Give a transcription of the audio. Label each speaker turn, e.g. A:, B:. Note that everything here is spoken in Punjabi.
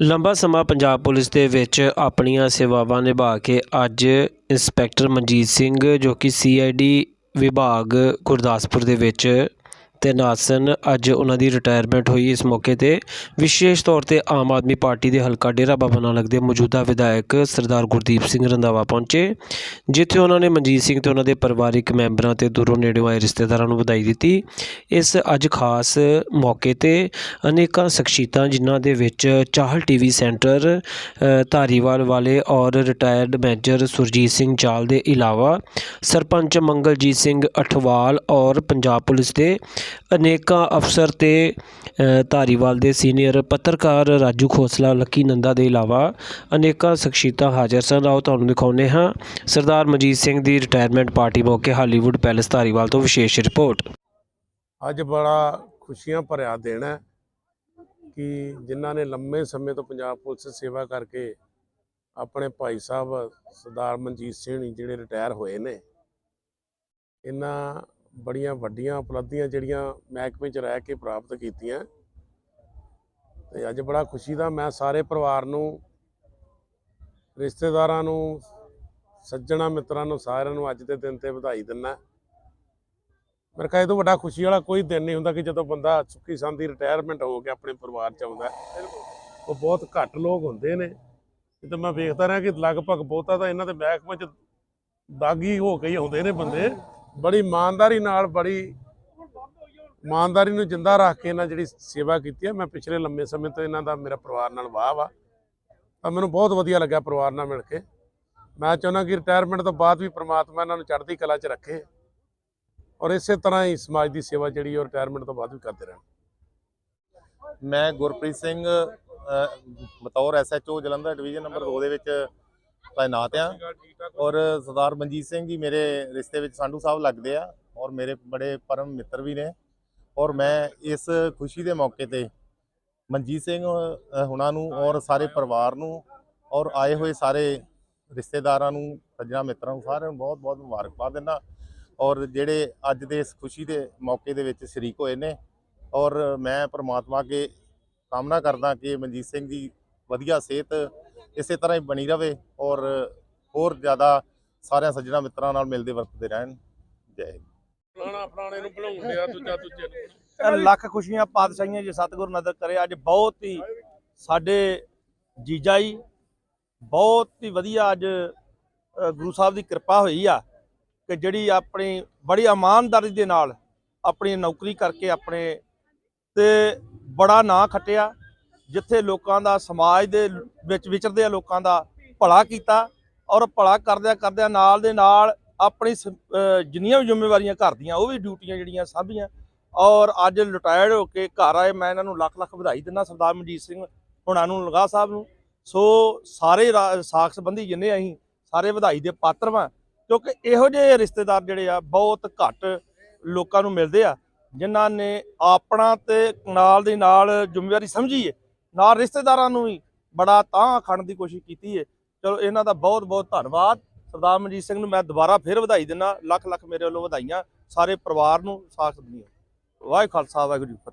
A: ਲੰਬਾ ਸਮਾਂ ਪੰਜਾਬ ਪੁਲਿਸ ਦੇ ਵਿੱਚ ਆਪਣੀਆਂ ਸੇਵਾਵਾਂ ਨਿਭਾ ਕੇ ਅੱਜ ਇੰਸਪੈਕਟਰ ਮਨਜੀਤ ਸਿੰਘ, ਜੋ ਕਿ ਸੀਆਈਡੀ ਵਿਭਾਗ ਗੁਰਦਾਸਪੁਰ ਦੇ ਵਿੱਚ ਤੈਨਾਤ ਸਨ ਅੱਜ ਉਹਨਾਂ ਦੀ ਰਿਟਾਇਰਮੈਂਟ ਹੋਈ। ਇਸ ਮੌਕੇ ਤੇ ਵਿਸ਼ੇਸ਼ ਤੌਰ ਤੇ ਆਮ ਆਦਮੀ ਪਾਰਟੀ ਦੇ ਹਲਕਾ ਡੇਰਾ ਬਾਬਾ ਨਾਨਕ ਦੇ ਮੌਜੂਦਾ ਵਿਧਾਇਕ ਸਰਦਾਰ ਗੁਰਦੀਪ ਸਿੰਘ ਰੰਧਾਵਾ ਪਹੁੰਚੇ, ਜਿੱਥੇ ਉਹਨਾਂ ਨੇ ਮਨਜੀਤ ਸਿੰਘ ਤੇ ਉਹਨਾਂ ਦੇ ਪਰਿਵਾਰਿਕ ਮੈਂਬਰਾਂ ਤੇ ਦੂਰੋਂ ਨੇੜਿਓਂ ਆਏ ਰਿਸ਼ਤੇਦਾਰਾਂ ਨੂੰ ਵਧਾਈ ਦਿੱਤੀ। ਇਸ ਅੱਜ ਖਾਸ ਮੌਕੇ ਤੇ ਅਨੇਕਾਂ ਸ਼ਖਸੀਅਤਾਂ, ਜਿਨ੍ਹਾਂ ਦੇ ਵਿੱਚ ਚਾਹਲ ਟੀਵੀ ਸੈਂਟਰ ਧਾਰੀਵਾਲ ਵਾਲੇ ਔਰ ਰਿਟਾਇਰਡ ਮੇਜਰ ਸੁਰਜੀਤ ਸਿੰਘ ਚਾਲ ਦੇ ਇਲਾਵਾ ਸਰਪੰਚ ਮੰਗਲਜੀਤ ਸਿੰਘ ਅਠਵਾਲ ਔਰ ਪੰਜਾਬ ਪੁਲਿਸ ਦੇ ਅਨੇਕਾਂ ਅਫਸਰ ਤੇ ਧਾਰੀਵਾਲ ਦੇ ਸੀਨੀਅਰ ਪੱਤਰਕਾਰ ਰਾਜੂ ਖੋਸਲਾ, ਲੱਕੀ ਨੰਦਾ ਦੇ ਇਲਾਵਾ ਅਨੇਕਾਂ ਸ਼ਖਸੀਅਤਾਂ ਹਾਜ਼ਰ ਸਨ। ਆਓ ਤੁਹਾਨੂੰ ਦਿਖਾਉਂਦੇ ਹਾਂ ਸਰਦਾਰ ਮਨਜੀਤ ਸਿੰਘ ਦੀ ਰਿਟਾਇਰਮੈਂਟ ਪਾਰਟੀ ਮੌਕੇ ਹਾਲੀਵੁੱਡ ਪੈਲੇਸ ਧਾਰੀਵਾਲ ਤੋਂ ਵਿਸ਼ੇਸ਼ ਰਿਪੋਰਟ।
B: ਅੱਜ ਬੜਾ ਖੁਸ਼ੀਆਂ ਭਰਿਆ ਦਿਨ ਹੈ ਕਿ ਜਿਨ੍ਹਾਂ ਨੇ ਲੰਮੇ ਸਮੇਂ ਤੋਂ ਪੰਜਾਬ ਪੁਲਿਸ ਸੇਵਾ ਕਰਕੇ ਆਪਣੇ ਭਾਈ ਸਾਹਿਬ ਸਰਦਾਰ ਮਨਜੀਤ ਸਿੰਘ ਜਿਹੜੇ ਰਿਟਾਇਰ ਹੋਏ ਨੇ, ਇਹਨਾਂ ਬੜੀਆਂ ਵੱਡੀਆਂ ਉਪਲਬਧੀਆਂ ਜਿਹੜੀਆਂ ਮਹਿਕਮੇ 'ਚ ਰਹਿ ਕੇ ਪ੍ਰਾਪਤ ਕੀਤੀਆਂ। ਤੇ ਅੱਜ ਬੜਾ ਖੁਸ਼ੀ ਦਾ ਮੈਂ ਸਾਰੇ ਪਰਿਵਾਰ ਨੂੰ, ਰਿਸ਼ਤੇਦਾਰਾਂ ਨੂੰ, ਸੱਜਣਾ ਮਿੱਤਰਾਂ ਨੂੰ, ਸਾਰਿਆਂ ਨੂੰ ਅੱਜ ਦੇ ਦਿਨ ਤੇ ਵਧਾਈ ਦਿੰਦਾ। ਮੇਰੇ ਖਿਆਲ ਇਹ ਤੋਂ ਵੱਡਾ ਖੁਸ਼ੀ ਵਾਲਾ ਕੋਈ ਦਿਨ ਨਹੀਂ ਹੁੰਦਾ ਕਿ ਜਦੋਂ ਬੰਦਾ ਸੁੱਖੀ ਸੰਦੀ ਰਿਟਾਇਰਮੈਂਟ ਹੋ ਕੇ ਆਪਣੇ ਪਰਿਵਾਰ ਚ ਆਉਂਦਾ ਉਹ ਬਹੁਤ ਘੱਟ ਲੋਕ ਹੁੰਦੇ ਨੇ। ਤੇ ਮੈਂ ਵੇਖਦਾ ਰਿਹਾ ਕਿ ਲਗਭਗ ਬਹੁਤਾ ਤਾਂ ਇਹਨਾਂ ਦੇ ਮਹਿਕਮੇ ਚ ਦਾਗੀ ਹੋ ਕੇ ਹੀ ਆਉਂਦੇ ਨੇ ਬੰਦੇ। ਬੜੀ ਇਮਾਨਦਾਰੀ ਨਾਲ ਬੜੀ ਇਮਾਨਦਾਰੀ ਨੂੰ ਜਿੰਦਾ ਰੱਖ ਕੇ ਇਹਨਾਂ ਜਿਹੜੀ ਸੇਵਾ ਕੀਤੀ ਹੈ ਮੈਂ ਪਿਛਲੇ ਲੰਮੇ ਸਮੇਂ ਤੋਂ ਇਹਨਾਂ ਦਾ ਮੇਰਾ ਪਰਿਵਾਰ ਨਾਲ ਵਾਹ ਵਾ ਤਾਂ ਮੈਨੂੰ ਬਹੁਤ ਵਧੀਆ ਲੱਗਾ ਪਰਿਵਾਰ ਨਾਲ ਮਿਲ ਕੇ। ਮੈਂ ਚਾਹੁੰਦਾ ਕਿ ਰਿਟਾਇਰਮੈਂਟ ਤੋਂ ਬਾਅਦ ਵੀ ਪ੍ਰਮਾਤਮਾ ਇਹਨਾਂ ਨੂੰ ਚੜ੍ਹਦੀ ਕਲਾ 'ਚ ਰੱਖੇ ਔਰ ਇਸੇ ਤਰ੍ਹਾਂ ਹੀ ਸਮਾਜ ਦੀ ਸੇਵਾ ਜਿਹੜੀ ਉਹ ਰਿਟਾਇਰਮੈਂਟ ਤੋਂ ਬਾਅਦ ਵੀ ਕਰਦੇ ਰਹਿਣ।
C: ਮੈਂ ਗੁਰਪ੍ਰੀਤ ਸਿੰਘ ਅ, ਬਤੌਰ ਐਸਐਚਓ ਜਲੰਧਰ ਡਿਵੀਜ਼ਨ ਨੰਬਰ 2 ਦੇ ਵਿੱਚ ਤਾਇਨਾਤ ਆ। ਔਰ ਸਰਦਾਰ ਮਨਜੀਤ ਸਿੰਘ ਜੀ ਮੇਰੇ ਰਿਸ਼ਤੇ ਵਿੱਚ ਸੰਧੂ ਸਾਹਿਬ ਲੱਗਦੇ ਆ ਔਰ ਮੇਰੇ ਬੜੇ ਪਰਮ ਮਿੱਤਰ ਵੀ ਨੇ। ਔਰ ਮੈਂ ਇਸ ਖੁਸ਼ੀ ਦੇ ਮੌਕੇ ਤੇ ਮਨਜੀਤ ਸਿੰਘ ਹੁਣਾਂ ਨੂੰ ਔਰ ਸਾਰੇ ਪਰਿਵਾਰ ਨੂੰ ਔਰ ਆਏ ਹੋਏ ਸਾਰੇ ਰਿਸ਼ਤੇਦਾਰਾਂ ਨੂੰ ਸੱਜਣਾ ਮਿੱਤਰਾਂ ਨੂੰ ਸਾਰਿਆਂ ਨੂੰ ਬਹੁਤ ਬਹੁਤ ਮੁਬਾਰਕਬਾਦ ਦਿੰਦਾ। ਔਰ ਜਿਹੜੇ ਅੱਜ ਦੇ ਇਸ ਖੁਸ਼ੀ ਦੇ ਮੌਕੇ ਦੇ ਵਿੱਚ ਸ਼ਰੀਕ ਹੋਏ ਨੇ ਔਰ ਮੈਂ ਪ੍ਰਮਾਤਮਾ ਅੱਗੇ ਕਾਮਨਾ ਕਰਦਾ ਕਿ ਮਨਜੀਤ ਸਿੰਘ ਦੀ ਵਧੀਆ ਸਿਹਤ ਇਸੇ ਤਰ੍ਹਾਂ ਹੀ ਬਣੀ ਰਵੇ ਔਰ ਹੋਰ ਜ਼ਿਆਦਾ ਸਾਰਿਆਂ ਸੱਜਣਾ ਮਿੱਤਰਾਂ ਨਾਲ ਮਿਲਦੇ ਵਰਤਦੇ ਰਹਿਣ। ਜੈ ਹਿੰਦ।
B: ਫਲਾਣਾ ਫਲਾਣੇ ਨੂੰ ਭੁਲਾਉਂਦੇ ਆ ਦੂਜਾ ਦੂਜੇ
D: ਇਹ ਲੱਖ ਖੁਸ਼ੀਆਂ ਪਾਤਸ਼ਾਹੀਆਂ ਜੇ ਸਤਿਗੁਰ ਨਦਰ ਕਰੇ ਅੱਜ ਬਹੁਤ ਹੀ ਸਾਡੇ ਜੀਜਾ ਜੀ ਬਹੁਤ ਹੀ ਵਧੀਆ ਅੱਜ ਗੁਰੂ ਸਾਹਿਬ ਦੀ ਕਿਰਪਾ ਹੋਈ ਆ ਕਿ ਜਿਹੜੀ ਆਪਣੀ ਬੜੀ ਇਮਾਨਦਾਰੀ ਦੇ ਨਾਲ ਆਪਣੀ ਨੌਕਰੀ ਕਰਕੇ ਆਪਣੇ ਤੇ ਬੜਾ ਨਾਂ ਖੱਟਿਆ। ਜਿੱਥੇ ਲੋਕਾਂ ਦਾ ਸਮਾਜ ਦੇ ਵਿੱਚ ਵਿਚਰਦੇ ਆ ਲੋਕਾਂ ਦਾ ਭਲਾ ਕੀਤਾ ਔਰ ਭਲਾ ਕਰਦਿਆਂ ਕਰਦਿਆਂ ਨਾਲ ਦੇ ਨਾਲ ਆਪਣੀ ਸ- ਜਿੰਨੀਆਂ ਵੀ ਜ਼ਿੰਮੇਵਾਰੀਆਂ ਘਰ ਦੀਆਂ, ਉਹ ਵੀ ਡਿਊਟੀਆਂ ਜਿਹੜੀਆਂ ਸਾਂਭੀਆਂ। ਔਰ ਅੱਜ ਰਿਟਾਇਰਡ ਹੋ ਕੇ ਘਰ ਆਏ, ਮੈਂ ਇਹਨਾਂ ਨੂੰ ਲੱਖ ਲੱਖ ਵਧਾਈ ਦਿੰਦਾ ਸਰਦਾਰ ਮਨਜੀਤ ਸਿੰਘ ਹੁਣਾਂ ਨੂੰ, ਲਗਾ ਸਾਹਿਬ ਨੂੰ। ਸੋ ਸਾਰੇ ਰਾ- ਸਾਕ ਸੰਬੰਧੀ ਜਿੰਨੇ ਅਸੀਂ ਸਾਰੇ ਵਧਾਈ ਦੇ ਪਾਤਰ ਵਾਂ, ਕਿਉਂਕਿ ਇਹੋ ਜਿਹੇ ਰਿਸ਼ਤੇਦਾਰ ਜਿਹੜੇ ਆ, ਬਹੁਤ ਘੱਟ ਲੋਕਾਂ ਨੂੰ ਮਿਲਦੇ ਆ, ਜਿਨ੍ਹਾਂ ਨੇ ਆਪਣਾ ਤੇ ਨਾਲ ਦੇ ਨਾਲ ਜ਼ਿੰਮੇਵਾਰੀ ਸਮਝੀਏ ਨਾਲ ਰਿਸ਼ਤੇਦਾਰਾਂ ਨੂੰ ਵੀ ਬੜਾ ਤਾਂ ਖੜਨ ਦੀ ਕੋਸ਼ਿਸ਼ ਕੀਤੀ ਹੈ ਚਲੋ, ਇਹਨਾਂ ਦਾ ਬਹੁਤ ਬਹੁਤ ਧੰਨਵਾਦ। ਸਰਦਾਰ ਮਨਜੀਤ ਸਿੰਘ ਨੂੰ ਮੈਂ ਦੁਬਾਰਾ ਫਿਰ ਵਧਾਈ ਦਿੰਦਾ। ਲੱਖ ਲੱਖ ਮੇਰੇ ਵੱਲੋਂ ਵਧਾਈਆਂ। ਸਾਰੇ ਪਰਿਵਾਰ ਨੂੰ ਸਾਥ ਦਿੰਦੀਆਂ ਵਾਹਿਗੁਰੂ ਖਾਲਸਾ, ਵਾਹਿਗੁਰੂ ਜੀ ਫਤਿਹ।